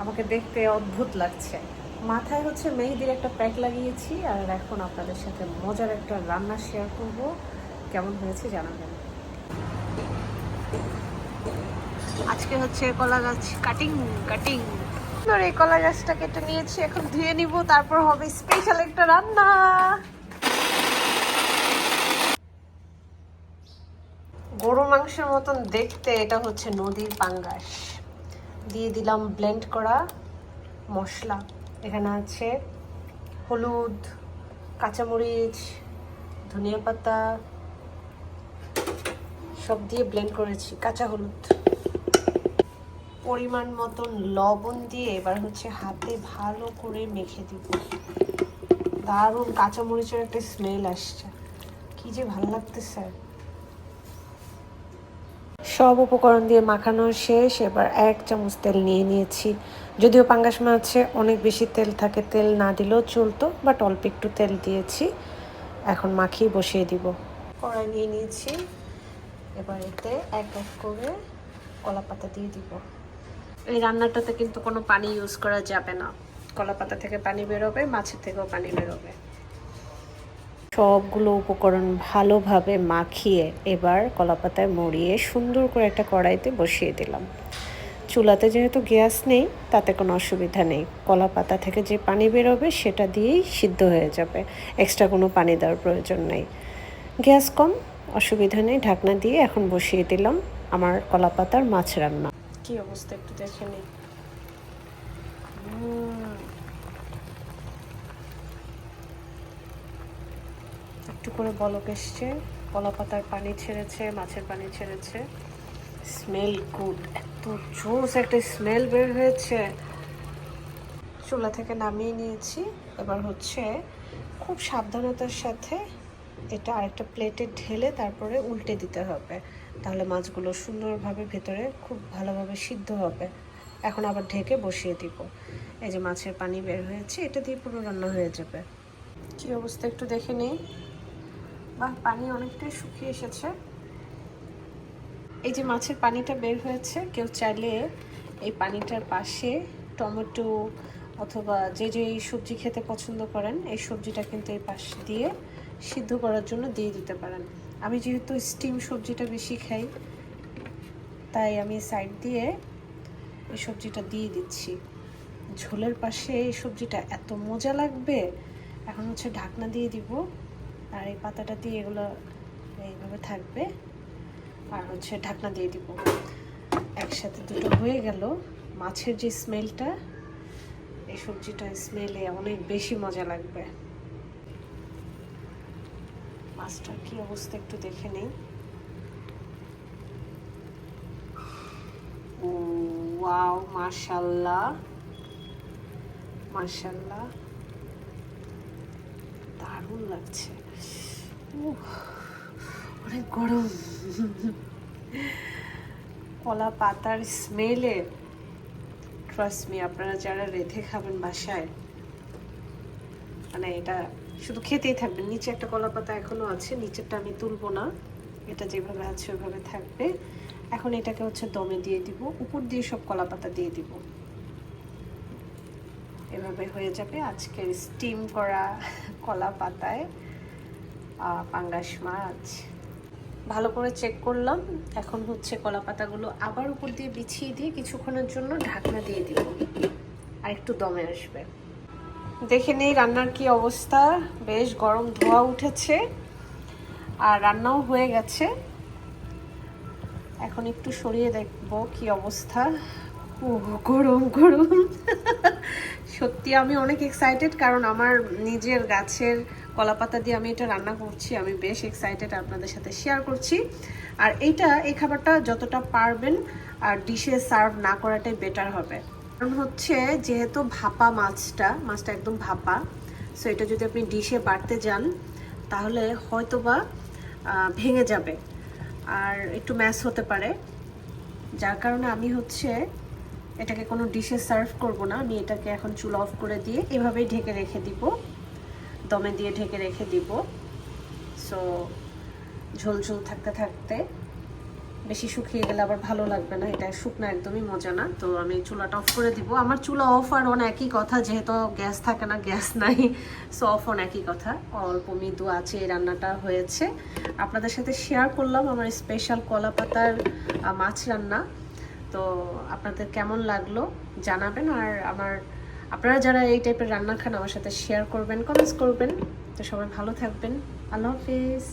আমাকে দেখতে অদ্ভুত লাগছে। মাথায় হচ্ছে মেহেদির একটা প্যাক লাগিয়েছি আর এখন আপনাদের সাথে মজার একটা রান্না শেয়ার করব। কেমন হয়েছে জানাবেন। আজকে হচ্ছে কলা গাছ কাটিং কাটিং আর এই কলা গাছটা কেটে নিয়েছি, এখন ধুয়ে নিব, তারপর হবে স্পেশাল একটা রান্না। গরু মাংসের মতন দেখতে এটা হচ্ছে নদীর পাঙ্গাস। দিয়ে দিলাম ব্লেন্ড করা মশলা। এখানে আছে হলুদ, কাঁচামরিচ, ধনিয়া পাতা, সব দিয়ে ব্লেন্ড করেছি, কাঁচা হলুদ। পরিমাণ মতন লবণ দিয়ে এবার হচ্ছে হাতে ভালো করে মেখে দিব। দারুণ কাঁচামরিচের একটা স্মেল আসছে। কি যে ভালো লাগতেছে। সব উপকরণ দিয়ে মাখানো শেষ, এবার এক চামচ তেল নিয়ে নিয়েছি। যদিও পাঙ্গাস মাছে অনেক বেশি তেল থাকে, তেল না দিলেও চলতো, বাট অল্প একটু তেল দিয়েছি। এখন মাখিয়ে বসিয়ে দিব। কড়াই নিয়ে নিয়েছি। এবার এতে এক এক করে কলা পাতা দিয়ে দিব। এই রান্নাটাতে কিন্তু কোনো পানি ইউজ করা যাবে না। কলা পাতা থেকে পানি বেরোবে, মাছের থেকেও পানি বেরোবে। সবগুলো উপকরণ ভালোভাবে মাখিয়ে এবার কলাপাতায় মরিয়ে সুন্দর করে একটা কড়াইতে বসিয়ে দিলাম। চুলাতে যেহেতু গ্যাস নেই, তাতে কোনো অসুবিধা নেই। কলা পাতা থেকে যে পানি বেরোবে, সেটা দিয়েই সিদ্ধ হয়ে যাবে। এক্সট্রা কোনো পানি দেওয়ার প্রয়োজন নেই। গ্যাস কম, অসুবিধা নেই। ঢাকনা দিয়ে এখন বসিয়ে দিলাম আমার কলা পাতার মাছ রান্না। কি অবস্থা একটু দেখে নিই একটু করে বলক এসছে। কলা পাতার পানি ছেড়েছে, মাছের পানি ছেড়েছে। স্মেল গুড এত জোস একটা স্মেল বের হয়েছে। চুলা থেকে নামিয়ে নিয়েছি। এবার হচ্ছে খুব সাবধানতার সাথে এটা আরেকটা প্লেটে ঢেলে তারপরে উল্টে দিতে হবে। তাহলে মাছগুলো সুন্দরভাবে ভেতরে খুব ভালোভাবে সিদ্ধ হবে। এখন আবার ঢেকে বসিয়ে দিব। এই যে মাছের পানি বের হয়েছে, এটা দিয়ে পুরো রান্না হয়ে যাবে। কি অবস্থা একটু দেখে নেই। বাহ, পানি অনেকটাই শুকিয়ে এসেছে। এই যে মাছের পানিটা বের হয়েছে, কেউ চাইলে এই পানিটার পাশে টমেটো অথবা যে যে এই সবজি খেতে পছন্দ করেন, এই সবজিটা কিন্তু এই পাশ দিয়ে সিদ্ধ করার জন্য দিয়ে দিতে পারেন। আমি যেহেতু স্টিম সবজিটা বেশি খাই, তাই আমি সাইড দিয়ে এই সবজিটা দিয়ে দিচ্ছি। ঝোলের পাশে এই সবজিটা এত মজা লাগবে, এখন হচ্ছে ঢাকনা দিয়ে দিব। আর এই পাতাটা দিয়ে এগুলো এইভাবে থাকবে। আর হচ্ছে ঢাকনা দিয়ে দিব। একসাথে দুটো হয়ে গেল। মাছের যে স্মেলটা, এই সবজিটা স্মেলে অনেক বেশি মজা লাগবে। মাছটার কি অবস্থা একটু দেখে নেই। ওয়াও মাশাল্লাহ মাশাল্লাহ দারুণ লাগছে। অনেক গরম। কলা পাতার স্মেলে ট্রাস্ট মি আপনারা যারা রেধে খাবেন বাসায় মানে এটা শুধু খেতেই থাকবেন। নিচে একটা কলা পাতা এখনও আছে, নিচেরটা আমি তুলবো না। এটা যেভাবে আছে, ওইভাবে থাকবে। এখন এটাকে হচ্ছে দমে দিয়ে দিব। উপর দিয়ে সব কলা পাতা দিয়ে দিব। এভাবে হয়ে যাবে আজকের স্টিম করা কলা পাতায়। পাঙ্গাস মাছ। ভালো করে চেক করলাম। এখন হচ্ছে কলা পাতাগুলো আবার উপর দিয়ে বিছিয়ে দিয়ে কিছুক্ষণের জন্য ঢাকনা দিয়ে দিব আর একটু দমে আসবে। দেখে নেই রান্নার কি অবস্থা। বেশ গরম ধোয়া উঠেছে। আর রান্নাও হয়ে গেছে। এখন একটু সরিয়ে দেখব কি অবস্থা। ও গরম গরম। সত্যি আমি অনেক এক্সাইটেড কারণ আমার নিজের গাছের কলাপাতা দিয়ে আমি এটা রান্না করছি, আমি বেশ এক্সাইটেড আপনাদের সাথে শেয়ার করছি। আর এইটা, এই খাবারটা যতটা পারবেন, আর ডিশে সার্ভ না করাটাই বেটার হবে। কারণ হচ্ছে, যেহেতু ভাপা মাছটা মাছটা একদম ভাপা সো এটা যদি আপনি ডিশে বাড়তে যান, তাহলে হয়তোবা ভেঙে যাবে। আর একটু ম্যাশ হতে পারে। যার কারণে আমি হচ্ছে, এটাকে কোনো ডিশে সার্ভ করব না, আমি এটাকে এখন চুল অফ করে দিয়ে এভাবেই ঢেকে রেখে দিব। দমে দিয়ে ঢেকে রেখে দিব। সো ঝোল ঝোল থাকতে থাকতে বেশি শুকিয়ে গেলে আবার ভালো লাগবে না। এটা শুকনো একদমই মজা না। তো আমি চুলাটা অফ করে দিব। আমার চুলা অফ আর অন একই কথা, যেহেতু গ্যাস থাকে না, গ্যাস নাই সো অফ অন একই কথা। অল্প মৃদু আছে, এই রান্নাটা হয়েছে। আপনাদের সাথে শেয়ার করলাম আমার স্পেশাল কলা পাতার মাছ রান্না। তো আপনাদের কেমন লাগল জানাবেন। আর আমার আপনারা যারা এই টাইপের রান্না খান আমার সাথে শেয়ার করবেন কমেন্টস করবেন, তো সবাই ভালো থাকবেন। আল্লাহ হাফিজ।